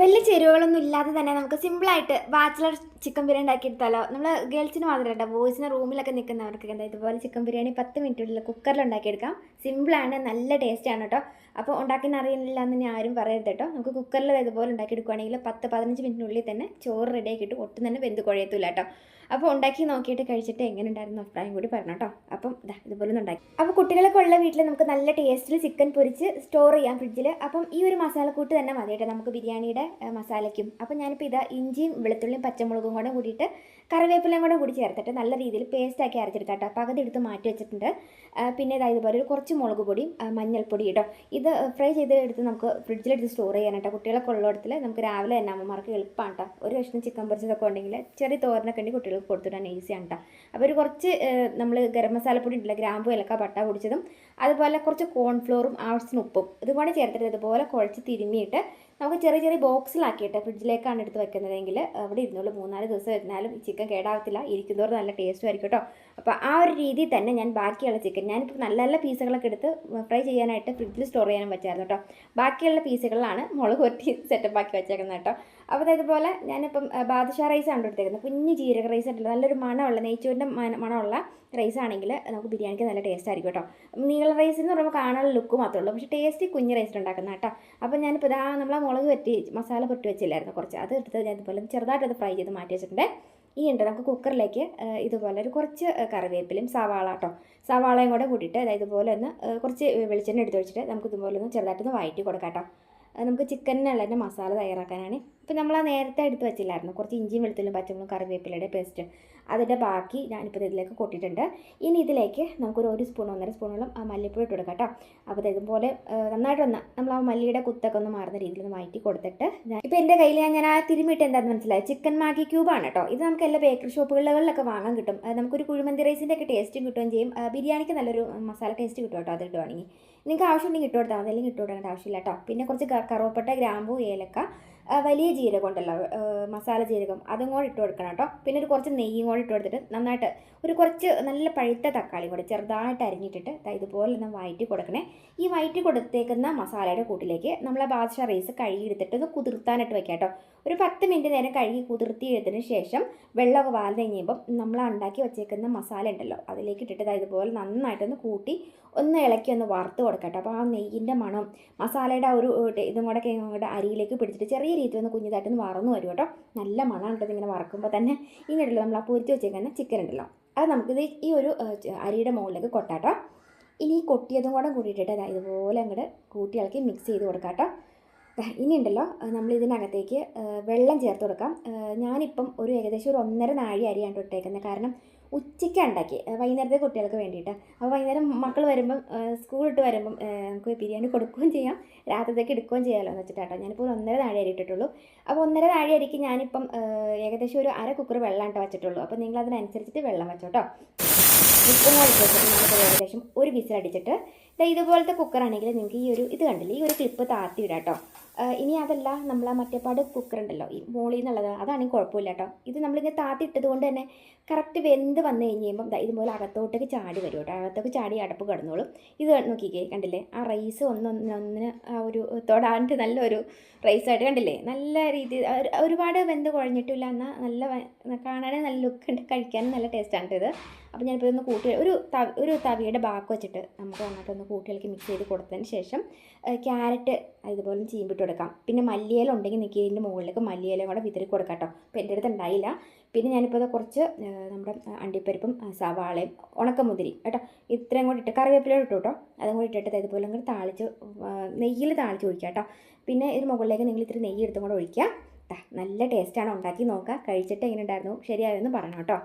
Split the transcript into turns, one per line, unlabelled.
വലിയ ചേരുവകളൊന്നും ഇല്ലാതെ തന്നെ നമുക്ക് സിമ്പിളായിട്ട് ബാച്ചിലർ ചിക്കൻ ബിരിയാണി ഉണ്ടാക്കി ഉണ്ടാക്കിയെടുത്താലോ? നമ്മൾ ഗേൾസിന് മാത്രമല്ല ബോയ്സിന് റൂമിലൊക്കെ നിൽക്കുന്നവർക്ക് എന്താ ഇതുപോലെ ചിക്കൻ ബിരിയാണി പത്ത് മിനിറ്റുള്ളിൽ കുക്കറിൽ ഉണ്ടാക്കിയെടുക്കാം. സിമ്പിളാണ് നല്ല ടേസ്റ്റാണ് കേട്ടോ അപ്പോൾ ഉണ്ടാക്കുന്ന അറിയില്ല എന്ന് ഞാൻ ആരും പറയരുത് കേട്ടോ നമുക്ക് കുക്കറിൽ ഇതുപോലെ ഉണ്ടാക്കിയെടുക്കുകയാണെങ്കിൽ പത്ത് പതിനഞ്ച് മിനിറ്റിനുള്ളിൽ തന്നെ ചോറ് റെഡി ആക്കിയിട്ട് ഒട്ടും തന്നെ വെന്ത് കുഴയത്തില്ല കേട്ടോ അപ്പോൾ ഉണ്ടാക്കി നോക്കിയിട്ട് കഴിച്ചിട്ട് എങ്ങനെ ഉണ്ടായിരുന്നു അഭിപ്രായം കൂടി പറഞ്ഞു കേട്ടോ അപ്പം ഇതാ ഇതുപോലെ ഉണ്ടാക്കി. അപ്പോൾ കുട്ടികളൊക്കെ ഉള്ള വീട്ടിൽ നമുക്ക് നല്ല ടേസ്റ്റിൽ ചിക്കൻ പൊരിച്ച് സ്റ്റോർ ചെയ്യാം ഫ്രിഡ്ജിൽ അപ്പം ഈ ഒരു മസാലക്കൂട്ട് തന്നെ മതി കേട്ടോ നമുക്ക് ബിരിയാണിയുടെ മസാലയ്ക്കും. അപ്പോൾ ഞാനിപ്പോൾ ഇതാ ഇഞ്ചിയും വെളുത്തുള്ളിയും പച്ചമുളകും കൂടെ കൂടിയിട്ട് കറിവേപ്പിലയും കൂടെ കൂടി ചേർത്തിട്ട് നല്ല രീതിയിൽ പേസ്റ്റാക്കി അരച്ചെടുക്കാം കേട്ടോ പകുതി എടുത്ത് മാറ്റി വെച്ചിട്ടുണ്ട്. പിന്നെ ഇതാ ഇതുപോലെ ഒരു കുറച്ച് മുളക് പൊടിയും മഞ്ഞൾപ്പൊടി കേട്ടോ ഇത് ഫ്രൈ ചെയ്ത് എടുത്ത് നമുക്ക് ഫ്രിഡ്ജിലെടുത്ത് സ്റ്റോർ ചെയ്യാൻ കേട്ടോ കുട്ടികളൊക്കെ ഉള്ളിടത്തിൽ നമുക്ക് രാവിലെ തന്നെ അമ്മമാർക്ക് എളുപ്പമാണ് കേട്ടോ ഒരു കഷ്ണം ചിക്കൻ പൊരിച്ചതൊക്കെ ഉണ്ടെങ്കിൽ ചെറിയ തോരനൊക്കെ ഉണ്ടെങ്കിൽ കുട്ടികൾക്ക് കൊടുത്തിടാൻ ഈസിയാണ് കേട്ടോ അപ്പോൾ ഒരു കുറച്ച് നമ്മൾ ഗരം മസാലപ്പൊടി ഉണ്ടല്ലോ ഗ്രാമ്പു ഇലക്ക പട്ട പൊടിച്ചതും അതുപോലെ കുറച്ച് കോൺഫ്ലോറും ആവശ്യത്തിന് ഉപ്പും ഇതുപോലെ ചേർത്തിട്ട് ഇതുപോലെ കുഴച്ച് തിരുമ്മിയിട്ട് നമുക്ക് ചെറിയ ചെറിയ ബോക്സിലാക്കിയിട്ട് ഫ്രിഡ്ജിലേക്കാണ് എടുത്ത് വെക്കുന്നതെങ്കിൽ അവിടെ ഇരുന്നോളൂ. മൂന്നാൽ ദിവസം ഇരുന്നാലും ചിക്കൻ കേടാവത്തില്ല. ഇരിക്കുന്നതോടെ നല്ല ടേസ്റ്റും ആയിരിക്കും കേട്ടോ. അപ്പോൾ ആ ഒരു രീതിയിൽ തന്നെ ഞാൻ ബാക്കിയുള്ള ചിക്കൻ ഞാനിപ്പോൾ നല്ല നല്ല പീസുകളൊക്കെ എടുത്ത് ഫ്രൈ ചെയ്യാനായിട്ട് ഫ്രിഡ്ജിൽ സ്റ്റോർ ചെയ്യാനും വെച്ചായിരുന്നു കേട്ടോ. ബാക്കിയുള്ള പീസുകളാണ് മുളക് കൊട്ടി സെറ്റപ്പ് ആക്കി വെച്ചേക്കുന്നത് കേട്ടോ. അപ്പോൾ ഇതുപോലെ ഞാനിപ്പം ബാദുഷാ റൈസ് ആണ് എടുത്തേക്കുന്നത്. കുഞ്ഞ് ജീരക റൈസ് ഉണ്ടല്ലോ. നല്ലൊരു മണമുള്ള നെയ്ച്ചോറിന്റെ മണമുള്ള റൈസ് ആണെങ്കിൽ നമുക്ക് ബിരിയാണിക്ക് നല്ല ടേസ്റ്റ് ആയിരിക്കും കേട്ടോ. നീള റൈസ് എന്ന് പറയുമ്പോൾ കാണാനുള്ള ലുക്ക് മാത്രമേ ഉള്ളൂ. പക്ഷേ ടേസ്റ്റ് കുഞ്ഞ് റൈസിൽ ഉണ്ടാക്കുന്ന കേട്ടോ. അപ്പോൾ ഞാനിപ്പോൾ ഇതാ നമ്മൾ ആ മുളക് പറ്റി മസാല പൊട്ടി വെച്ചില്ലായിരുന്നു കുറച്ച്. അത് എടുത്ത് ഞാൻ ഇതുപോലെ ചെറുതായിട്ട് അത് ഫ്രൈ ചെയ്ത് മാറ്റി വെച്ചിട്ടുണ്ട്. ഈ ഉണ്ട് നമുക്ക് കുക്കറിലേക്ക് ഇതുപോലെ ഒരു കുറച്ച് കറിവേപ്പിലും സവാള കേട്ടോ. സവാളയും കൂടെ കൂട്ടിയിട്ട് അതായത് ഇതുപോലെ ഒന്ന് കുറച്ച് വെളിച്ചെണ്ണ എടുത്ത് വെച്ചിട്ട് നമുക്ക് ഇതുപോലെ ഒന്ന് ചെറുതായിട്ടൊന്ന് വഴറ്റി കൊടുക്കാം കേട്ടോ. നമുക്ക് ചിക്കനുള്ള മസാല തയ്യാറാക്കാനാണ്. ഇപ്പം നമ്മൾ ആ നേരത്തെ എടുത്ത് വെച്ചില്ലായിരുന്നു. കുറച്ച് ഇഞ്ചിയും വെളുത്തുള്ളിയും പച്ചമുളകും കറിവേപ്പിലയുടെ പേസ്റ്റ് അതിന്റെ ബാക്കി ഞാനിപ്പോൾ ഇതിലേക്ക് കൊട്ടിയിട്ടുണ്ട്. ഇനി ഇതിലേക്ക് നമുക്കൊരു ഒരു സ്പൂൺ ഒന്നര സ്പൂണോളം മല്ലിപ്പൊടി ഇട്ട് കൊടുക്കാം കേട്ടോ. അപ്പോൾ ഇതുപോലെ നന്നായിട്ടൊന്ന് നമ്മൾ ആ മല്ലിയുടെ കുത്തൊക്കെ ഒന്ന് മാറുന്ന രീതിയിൽ ഒന്ന് മാറ്റി കൊടുത്തിട്ട് ഇപ്പോൾ എന്റെ കയ്യിൽ ഞാൻ ആ തിരുമിയിട്ട് എന്താണെന്ന് മനസ്സിലായി? ചിക്കൻ മാഗി ക്യൂബാണ് കേട്ടോ. ഇത് നമുക്ക് എല്ലാ ബേക്കറി ഷോപ്പുകളിലൊക്കെ വാങ്ങാൻ കിട്ടും. നമുക്കൊരു കുഴിമന്തി റൈസിന്റെ ഒക്കെ ടേസ്റ്റും കിട്ടുകയും ചെയ്യും. ബിരിയാണിക്ക് നല്ലൊരു മസാല ടേസ്റ്റ് കിട്ടും കേട്ടോ അത് ഇടുവാണെങ്കിൽ നിങ്ങൾക്ക് ആവശ്യമുണ്ടെങ്കിൽ ഇട്ടുകൊടുത്താൽ മതി. അല്ലെങ്കിൽ ഇട്ടുകൊടുക്കേണ്ട ആവശ്യമില്ല കേട്ടോ. പിന്നെ കുറച്ച് കറുവപ്പെട്ട ഗ്രാമ്പു ഏലക്ക വലിയ ജീരകം ഉണ്ടല്ലോ മസാല ജീരകം അതും കൂടെ ഇട്ട് കൊടുക്കണം കേട്ടോ. പിന്നെ ഒരു കുറച്ച് നെയ്യും കൂടെ ഇട്ട് കൊടുത്തിട്ട് നന്നായിട്ട് ഒരു കുറച്ച് നല്ല പഴുത്ത തക്കാളി കൂടെ ചെറുതായിട്ട് അരിഞ്ഞിട്ടിട്ട് ഇതുപോലെ ഒന്ന് വയറ്റി കൊടുക്കണേ. ഈ വയറ്റി കൊടുത്തേക്കുന്ന മസാലയുടെ കൂട്ടിലേക്ക് നമ്മൾ ആ റൈസ് കഴുകിയെടുത്തിട്ട് ഒന്ന് കുതിർത്താനായിട്ട് വെക്കാം കേട്ടോ. ഒരു പത്ത് മിനിറ്റ് നേരം കഴുകി കുതിർത്തി എടുത്തതിന് ശേഷം വെള്ളമൊക്കെ വാർന്ന് കഴിയുമ്പം നമ്മൾ ഉണ്ടാക്കി വെച്ചേക്കുന്ന മസാല ഉണ്ടല്ലോ അതിലേക്ക് ഇട്ടിട്ട് ഇതുപോലെ നന്നായിട്ടൊന്ന് കൂട്ടി ഒന്ന് ഇളക്കി ഒന്ന് വറുത്ത് കൊടുക്കാം കേട്ടോ. അപ്പോൾ ആ നെയ്യിന്റെ മണം മസാലയുടെ ആ ഒരു ഇതും കൂടെ ഒക്കെ അരിയിലേക്ക് പിടിച്ചിട്ട് ചെറിയ രീതിയിൽ ഒന്ന് കുഞ്ഞിതായിട്ടൊന്ന് വറന്ന് വരും കേട്ടോ. നല്ല മണമാണ് കേട്ടോ ഇങ്ങനെ വറക്കുമ്പോൾ തന്നെ. ഇങ്ങനെയുള്ള നമ്മൾ ആ പൊരിച്ച് വെച്ചേക്കുന്ന ചിക്കൻ ഉണ്ടല്ലോ. അത് നമുക്കിത് ഈ ഒരു അരിയുടെ മുകളിലേക്ക് കൊട്ടാട്ടോ. ഇനി ഈ കൊട്ടിയതും കൂടെ കൂട്ടിയിട്ടിട്ട് ദാ ഇതുപോലെ അങ്ങോട്ട് കൂട്ടി ഇളക്കി മിക്സ് ചെയ്ത് കൊടുക്കാം കേട്ടോ ദാ ഇനി ഉണ്ടല്ലോ നമ്മൾ ഇതിനകത്തേക്ക് വെള്ളം ചേർത്ത് കൊടുക്കാം. ഞാനിപ്പം ഒരു ഏകദേശം ഒരു ഒന്നര നാഴി അരിയാണ് ഇട്ടേക്കുന്നത് കാരണം ഉച്ചയ്ക്ക് ഉണ്ടാക്കി വൈകുന്നേരത്തെ കുട്ടികൾക്ക് വേണ്ടിയിട്ട്. അപ്പോൾ വൈകുന്നേരം മക്കൾ വരുമ്പം സ്കൂൾ ഇട്ട് വരുമ്പം നമുക്ക് ബിരിയാണി കൊടുക്കുകയും ചെയ്യാം. രാത്രിത്തേക്ക് എടുക്കുകയും ചെയ്യാമല്ലോ എന്ന് വെച്ചിട്ടാട്ടോ. ഞാനിപ്പോൾ ഒന്നര നാഴി അരി ഇട്ടിട്ടുള്ളൂ. അപ്പോൾ ഒന്നര നാഴി അരിക്ക് ഞാനിപ്പം ഏകദേശം ഒരു അര കുക്കർ വെള്ളം ഇട്ട് വെച്ചിട്ടുള്ളൂ. അപ്പോൾ നിങ്ങൾ അതിനനുസരിച്ചിട്ട് വെള്ളം വെച്ചോട്ടോ. ഉപ്പും കൂടി വെച്ചിട്ട് ഏകദേശം ഒരു വിസിൽ അടിച്ചിട്ട് ഇതുപോലത്തെ കുക്കറാണെങ്കിൽ നിങ്ങൾക്ക് ഈ ഒരു ഇത് കണ്ടില്ലേ? ഈ ഒരു ക്ലിപ്പ് താത്തി ഇടാം കേട്ടോ. ഇനി അതല്ല നമ്മൾ ആ കുക്കർ ഉണ്ടല്ലോ. ഈ മോളിൽ നിന്നുള്ളത്. അതാണെങ്കിൽ കുഴപ്പമില്ല കേട്ടോ. ഇത് നമ്മളിങ്ങനെ താത്തി ഇട്ടത് കൊണ്ട് തന്നെ കറക്റ്റ് വെന്ത് വന്നു കഴിഞ്ഞ് കഴിയുമ്പം ഇതുപോലെ അകത്തോട്ടേക്ക് ചാടി വരും കേട്ടോ. അകത്തേക്ക് ചാടി അടപ്പ് കിടന്നോളും. ഇത് നോക്കിക്കേ കണ്ടില്ലേ? ആ റൈസ് ഒന്നൊന്നൊന്നിന് ആ ഒരു തൊടാണ്ട് നല്ലൊരു റൈസായിട്ട് കണ്ടില്ലേ? നല്ല രീതി ഒരുപാട് വെന്ത് കുഴഞ്ഞിട്ടില്ല. എന്നാൽ നല്ല കാണാനേ നല്ല ലുക്ക് ഉണ്ട്. കഴിക്കാനും നല്ല ടേസ്റ്റാണ് ഇത്. അപ്പോൾ ഞാനിപ്പോൾ ഇതൊന്ന് കൂട്ടി ഒരു തവി ഒരു തവിയുടെ ബാക്ക് വെച്ചിട്ട് നമുക്ക് നന്നായിട്ടൊന്ന് കൂട്ടിയിളക്കി മിക്സ് ചെയ്ത് കൊടുത്തതിന് ശേഷം ക്യാരറ്റ് ഇതുപോലെ ചീമ്പിട്ട് കൊടുക്കാം. പിന്നെ മല്ലിയില ഉണ്ടെങ്കിൽ നിൽക്കി ഇതിന്റെ മുകളിലേക്ക് മല്ലിയില കൂടെ വിതറി കൊടുക്കാം കേട്ടോ അപ്പോൾ എന്റെ അടുത്ത് ഉണ്ടായില്ല. പിന്നെ ഞാനിപ്പോൾ ഇത് കുറച്ച് നമ്മുടെ അണ്ടിപ്പരിപ്പും സവാളയും ഉണക്കമുതിരി കേട്ടോ. ഇത്രയും കൂടി ഇട്ട് കറിവേപ്പില ഇട്ടു കേട്ടോ അതും കൂടി ഇട്ടിട്ട് ഇതുപോലെ അങ്ങോട്ട് താളിച്ച് നെയ്യിൽ താളിച്ച് ഒഴിക്കുക കേട്ടോ പിന്നെ ഇതിന് മുകളിലേക്ക് നിങ്ങൾ ഇത്തിരി നെയ്യ് എടുത്തും കൂടെ ഒഴിക്കുക. നല്ല ടേസ്റ്റാണ് ഉണ്ടാക്കി നോക്കുക. കഴിച്ചിട്ട് എങ്ങനെ ഉണ്ടായിരുന്നു? ശരിയായെന്ന് പറയണം കേട്ടോ